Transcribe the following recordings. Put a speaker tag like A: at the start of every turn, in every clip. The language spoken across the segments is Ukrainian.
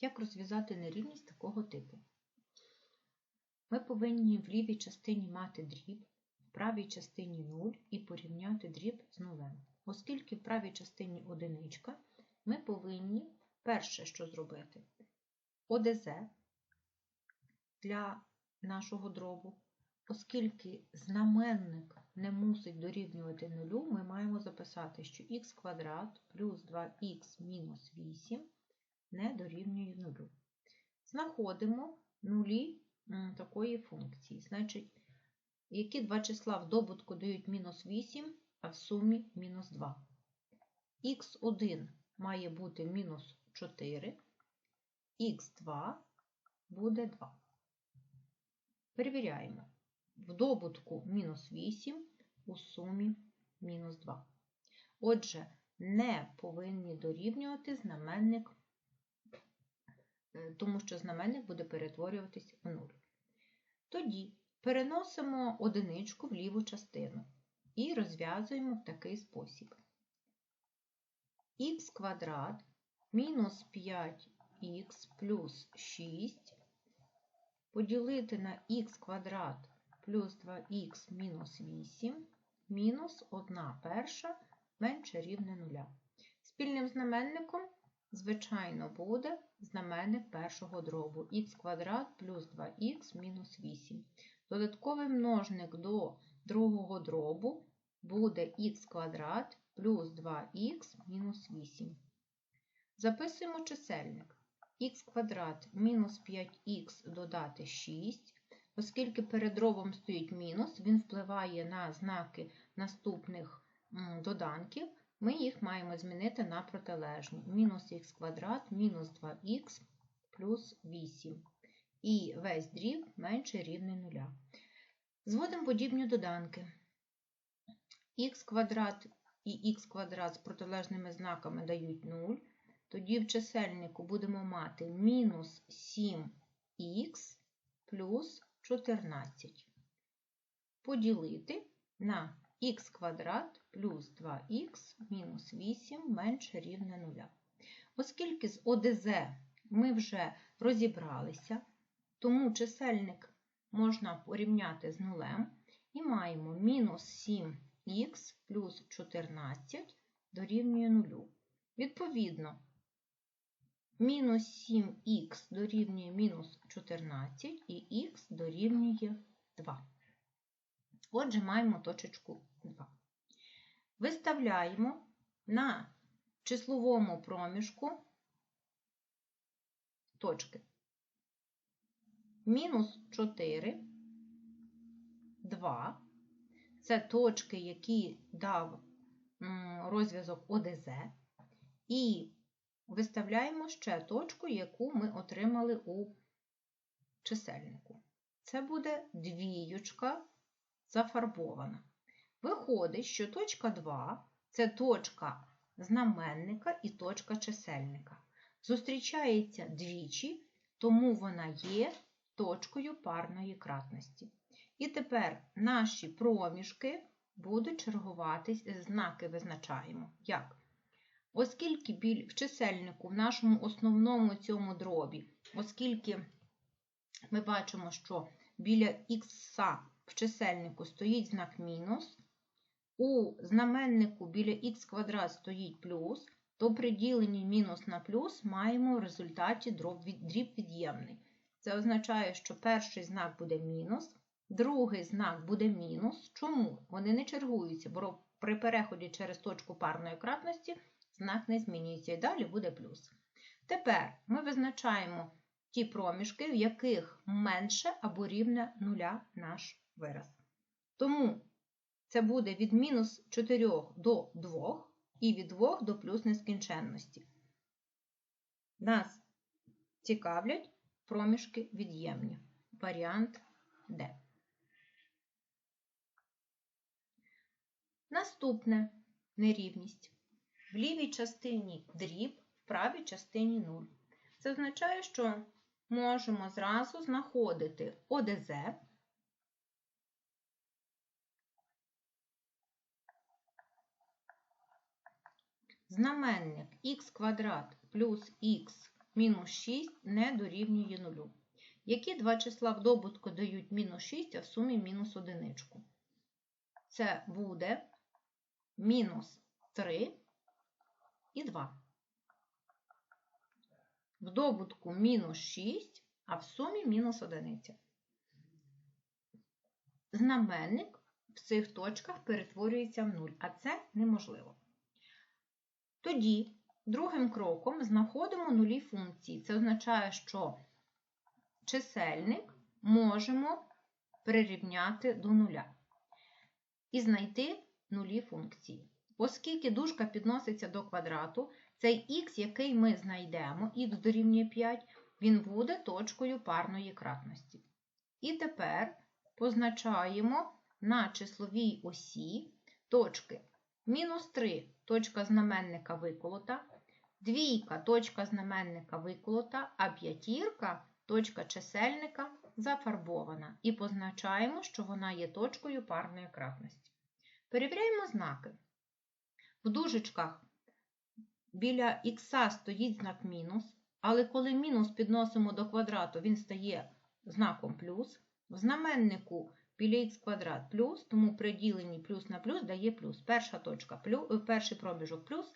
A: Як розв'язати нерівність такого типу? Ми повинні в лівій частині мати дріб, в правій частині 0 і порівняти дріб з нулем. Оскільки в правій частині одиничка, ми повинні перше, що зробити, ОДЗ для нашого дробу. Оскільки знаменник не мусить дорівнювати нулю, ми маємо записати, що х квадрат плюс 2х мінус 8 не дорівнює нулю. Знаходимо нулі такої функції. Значить, які два числа в добутку дають мінус 8, а в сумі мінус 2. х1 має бути мінус 4, х2 буде 2. Перевіряємо. В добутку мінус 8, у сумі мінус 2. Отже, не повинні дорівнювати знаменник, тому що знаменник буде перетворюватись в 0. Тоді переносимо одиничку в ліву частину і розв'язуємо в такий спосіб. х квадрат мінус 5х плюс 6 поділити на х квадрат плюс 2х мінус 8 мінус 1 перша менше рівне 0. Спільним знаменником, звичайно, буде знаменник першого дробу х квадрат плюс 2х мінус 8. Додатковий множник до другого дробу буде х квадрат плюс 2х мінус 8. Записуємо чисельник х квадрат мінус 5х додати 6. Оскільки перед дробом стоїть мінус, він впливає на знаки наступних доданків, ми їх маємо змінити на протилежні. Мінус х квадрат, мінус 2х плюс 8. І весь дріб менше рівний нуля. Зводимо подібні доданки. х квадрат і х квадрат з протилежними знаками дають 0. Тоді в чисельнику будемо мати мінус 7х плюс 14. Поділити на х квадрат плюс 2х мінус 8 менше рівне 0. Оскільки з ОДЗ ми вже розібралися, тому чисельник можна порівняти з нулем і маємо мінус 7х плюс 14 дорівнює 0. Відповідно, мінус 7х дорівнює мінус 14 і х дорівнює 2. Отже, маємо точечку 2. Виставляємо на числовому проміжку точки. Мінус 4, 2. Це точки, які дав розв'язок ОДЗ. І виставляємо ще точку, яку ми отримали у чисельнику. Це буде двіючка зафарбована. Виходить, що точка 2 це точка знаменника і точка чисельника. Зустрічається двічі, тому вона є точкою парної кратності. І тепер наші проміжки будуть чергуватись, знаки визначаємо. Як? Оскільки біль в чисельнику в нашому основному цьому дробі, оскільки ми бачимо, що біля х в чисельнику стоїть знак мінус, у знаменнику біля х квадрат стоїть плюс, то при діленні мінус на плюс маємо в результаті дріб від'ємний. Це означає, що перший знак буде мінус, другий знак буде мінус. Чому? Вони не чергуються, бо при переході через точку парної кратності знак не змінюється і далі буде плюс. Тепер ми визначаємо ті проміжки, в яких менше або рівне нуля наш вираз. Тому це буде від мінус 4 до 2 і від 2 до плюс нескінченності. Нас цікавлять проміжки від'ємні. Варіант Д. Наступне нерівність. В лівій частині дріб, в правій частині 0. Це означає, що можемо зразу знаходити ОДЗ. Знаменник х квадрат плюс х мінус 6 не дорівнює 0. Які два числа в добутку дають мінус 6, а в сумі мінус одиничку? Це буде мінус 3 і 2. В добутку мінус 6, а в сумі мінус 1. Знаменник в цих точках перетворюється в 0, а це неможливо. Тоді другим кроком знаходимо нулі функції. Це означає, що чисельник можемо прирівняти до нуля і знайти нулі функції. Оскільки дужка підноситься до квадрату, цей х, який ми знайдемо, х дорівнює 5, він буде точкою парної кратності. І тепер позначаємо на числовій осі точки мінус 3 точка знаменника виколота, двійка точка знаменника виколота, а п'ятірка точка чисельника зафарбована. І позначаємо, що вона є точкою парної кратності. Перевіряємо знаки. В дужечках біля х стоїть знак мінус, але коли мінус підносимо до квадрату, він стає знаком плюс. В знаменнику біля квадрат плюс, тому при діленні плюс на плюс дає плюс. Перша точка плюс, перший проміжок плюс,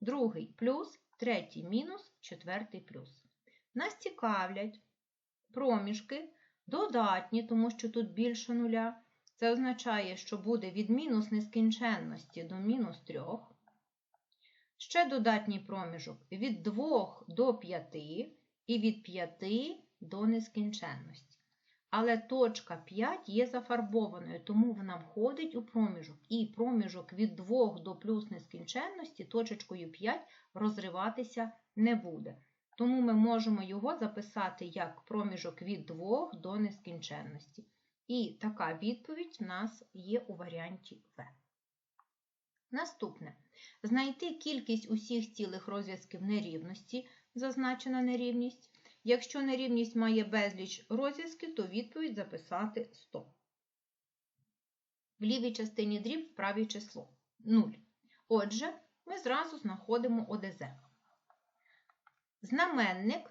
A: другий плюс, третій мінус, четвертий плюс. Нас цікавлять проміжки додатні, тому що тут більше нуля. Це означає, що буде від мінус нескінченності до мінус 3. Ще додатній проміжок від 2 до 5 і від 5 до нескінченності. Але точка 5 є зафарбованою, тому вона входить у проміжок. І проміжок від 2 до плюс нескінченності точечкою 5 розриватися не буде. Тому ми можемо його записати як проміжок від 2 до нескінченності. І така відповідь в нас є у варіанті В. Наступне. Знайти кількість усіх цілих розв'язків нерівності, зазначена нерівність. Якщо нерівність має безліч розв'язків, то відповідь записати 100. В лівій частині дріб в правій число 0. Отже, ми зразу знаходимо ОДЗ. Знаменник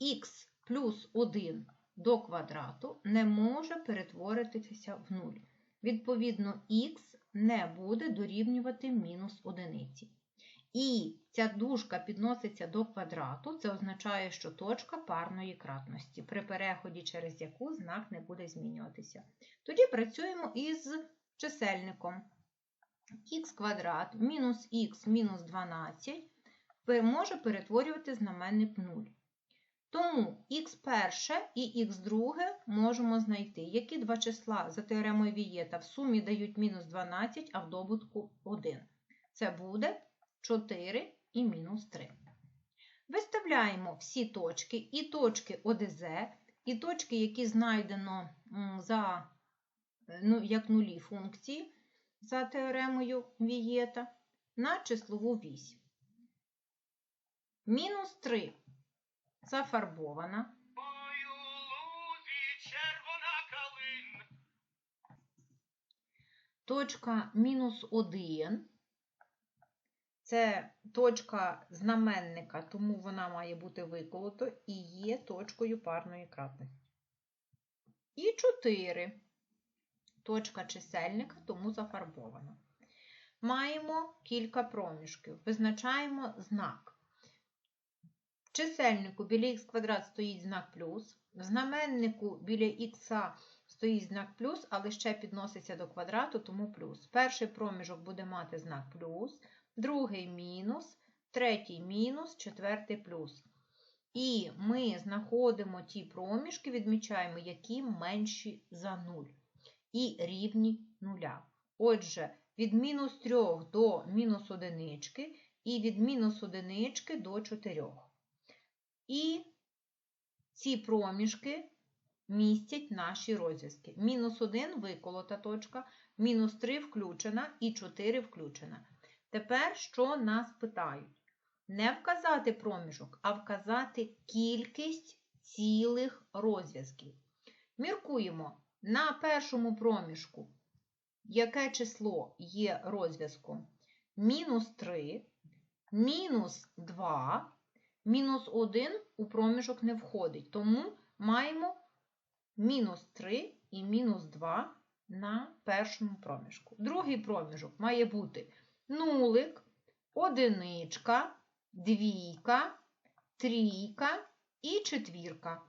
A: х плюс 1 до квадрату не може перетворитися в 0. Відповідно, х не буде дорівнювати мінус одиниці. І ця дужка підноситься до квадрату, це означає, що точка парної кратності, при переході через яку знак не буде змінюватися. Тоді працюємо із чисельником. х квадрат мінус х мінус 12 може перетворювати знаменник 0. Тому х перше і х друге можемо знайти. Які два числа за теоремою Вієта в сумі дають мінус 12, а в добутку 1. Це буде 4 і мінус 3. Виставляємо всі точки, і точки ОДЗ, і точки, які знайдено за, ну, як нулі функції за теоремою Вієта, на числову вісь. Мінус 3 зафарбована. Точка мінус 1 це точка знаменника, тому вона має бути виколото і є точкою парної кратності. І 4 точка чисельника, тому зафарбована. Маємо кілька проміжків. Визначаємо знак. В чисельнику біля х квадрат стоїть знак плюс, в знаменнику біля х стоїть знак плюс, але ще підноситься до квадрату, тому плюс. Перший проміжок буде мати знак плюс, другий мінус, третій мінус, четвертий плюс. І ми знаходимо ті проміжки, відмічаємо, які менші за 0 і рівні нуля. Отже, від мінус 3 до мінус 1 і від мінус 1 до 4. І ці проміжки містять наші розв'язки. Мінус 1 виколота точка, мінус 3 включена і 4 включена. Тепер що нас питають? Не вказати проміжок, а вказати кількість цілих розв'язків. Міркуємо на першому проміжку, яке число є розв'язком мінус 3, мінус 2, мінус 1 у проміжок не входить. Тому маємо мінус 3 і мінус 2 на першому проміжку. Другий проміжок має бути нулик, одиничка, двійка, трійка і четвірка.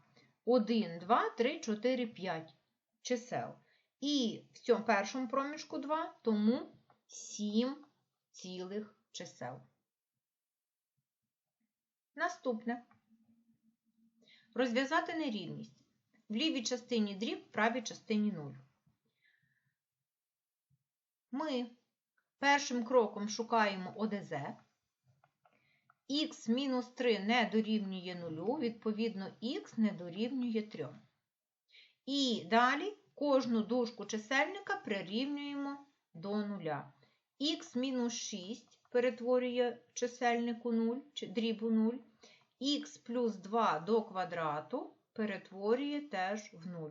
A: 1, 2, 3, 4, 5 чисел. І в цьому першому проміжку 2, тому 7 цілих чисел. Наступне. Розв'язати нерівність. В лівій частині дріб, в правій частині 0. Ми першим кроком шукаємо ОДЗ. Х мінус 3 не дорівнює 0, відповідно, х не дорівнює 3. І далі кожну дужку чисельника прирівнюємо до 0. Х мінус 6 перетворює чисельнику 0, чи дрібу 0. Х плюс 2 до квадрату перетворює теж в 0.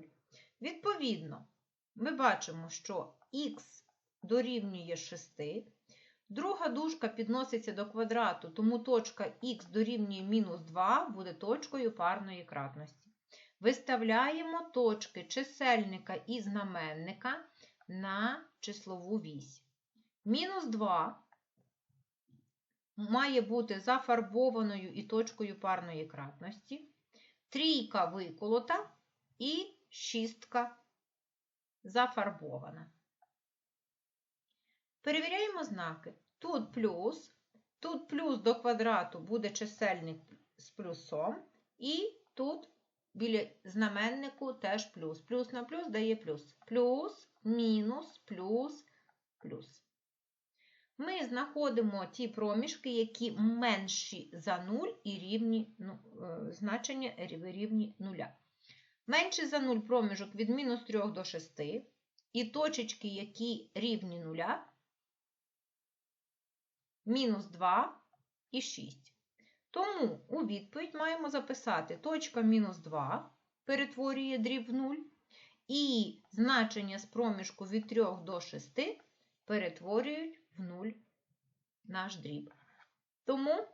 A: Відповідно, ми бачимо, що х дорівнює 6. Друга дужка підноситься до квадрату, тому точка х дорівнює мінус 2 буде точкою парної кратності. Виставляємо точки чисельника і знаменника на числову вісь. Мінус 2 має бути зафарбованою і точкою парної кратності. Трійка виколота і шістка зафарбована. Перевіряємо знаки. Тут плюс, тут плюс до квадрату буде чисельник з плюсом, і тут біля знаменнику теж плюс. Плюс на плюс дає плюс. Плюс, мінус, плюс, плюс. Ми знаходимо ті проміжки, які менші за 0 і рівні, ну, значення рівні 0. Менший за 0 проміжок від мінус 3 до 6, і точечки, які рівні 0, мінус 2 і 6. Тому у відповідь маємо записати точка мінус 2 перетворює дріб в 0, і значення з проміжку від 3 до 6 перетворюють в 0 наш дріб. Тому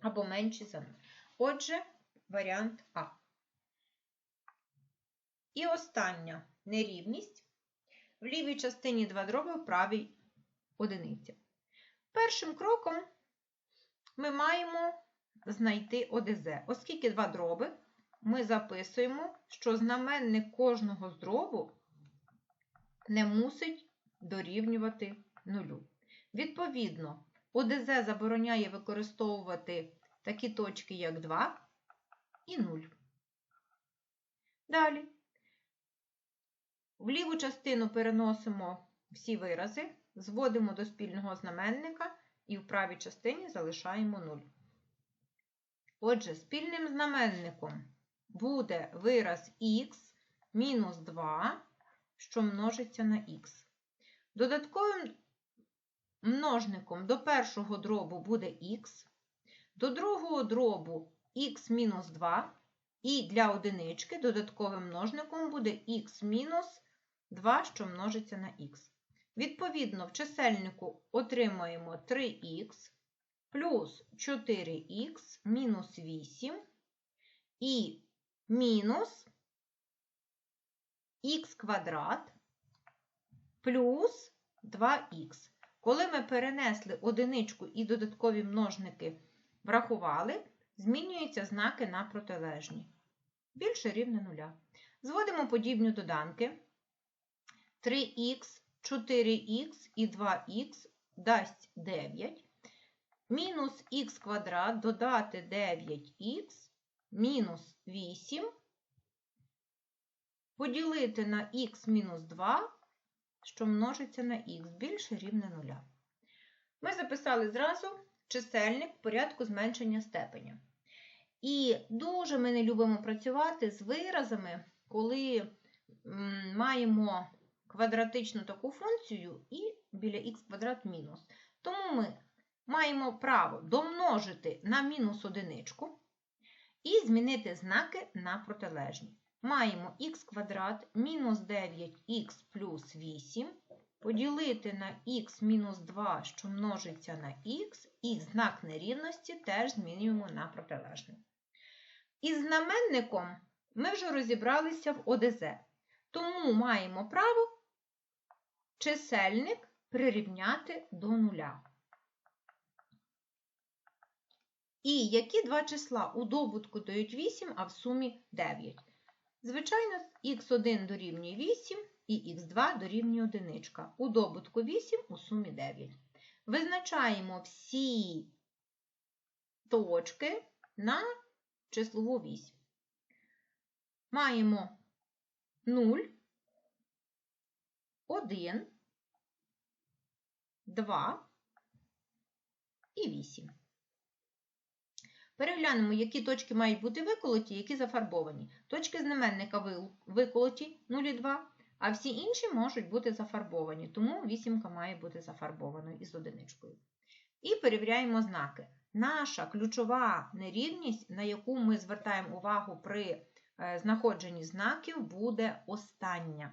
A: або менші за 0. Отже, варіант А. І остання нерівність. В лівій частині 2 дроби, в правій одиниця. Першим кроком ми маємо знайти ОДЗ. Оскільки два дроби, ми записуємо, що знаменник кожного з дробу не мусить дорівнювати нулю. Відповідно, ОДЗ забороняє використовувати такі точки, як 2 і 0. Далі. В ліву частину переносимо всі вирази, зводимо до спільного знаменника і в правій частині залишаємо 0. Отже, спільним знаменником буде вираз х мінус 2, що множиться на х. Додатковим множником до першого дробу буде х, до другого дробу мінус 2, і для одинички додатковим множником буде мінус 2, що множиться на х. Відповідно, в чисельнику отримаємо 3х плюс 4х мінус 8 і мінус х квадрат плюс 2х. Коли ми перенесли одиничку і додаткові множники врахували, змінюються знаки на протилежні. Більше рівне нуля. Зводимо подібні доданки. 3х, 4х і 2х дасть 9. Мінус х квадрат додати 9х, мінус 8. Поділити на х мінус 2 що множиться на х більше рівне нуля. Ми записали зразу чисельник в порядку зменшення степеня. І дуже ми не любимо працювати з виразами, коли маємо квадратичну таку функцію і біля х квадрат мінус. Тому ми маємо право домножити на мінус одиничку і змінити знаки на протилежні маємо х квадрат мінус 9х плюс 8 поділити на х мінус 2, що множиться на х, і знак нерівності теж змінюємо на протилежний. Із знаменником ми вже розібралися в ОДЗ, тому маємо право чисельник прирівняти до нуля. І які два числа у добутку дають 8, а в сумі 9? Звичайно, х1 дорівнює 8 і х2 дорівнює 1. У добутку 8, у сумі 9. Визначаємо всі точки на числову 8. Маємо 0, 1, 2 і 8. Переглянемо, які точки мають бути виколоті, які зафарбовані. Точки знаменника виколоті 0 і 2, а всі інші можуть бути зафарбовані, тому вісімка має бути зафарбованою із одиничкою. І перевіряємо знаки. Наша ключова нерівність, на яку ми звертаємо увагу при е, знаходженні знаків, буде остання.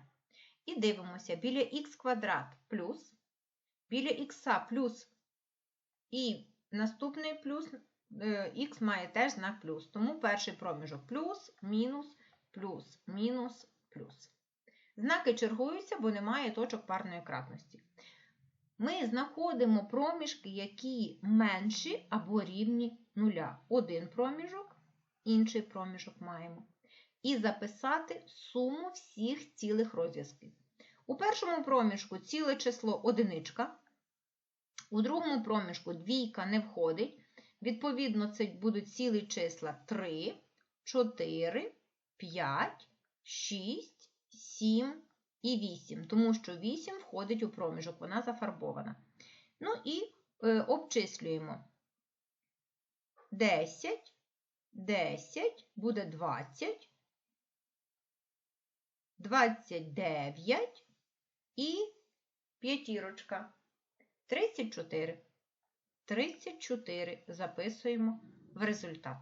A: І дивимося, біля х квадрат плюс, біля х плюс і наступний плюс х має теж знак плюс. Тому перший проміжок плюс, мінус, плюс, мінус, плюс. Знаки чергуються, бо немає точок парної кратності. Ми знаходимо проміжки, які менші або рівні нуля. Один проміжок, інший проміжок маємо. І записати суму всіх цілих розв'язків. У першому проміжку ціле число одиничка, у другому проміжку двійка не входить. Відповідно, це будуть цілі числа 3, 4, 5, 6, 7 і 8, тому що 8 входить у проміжок, вона зафарбована. Ну і е, обчислюємо 10, 10 буде 20, 29 і п'ятірочка 34. 34 записуємо в результат.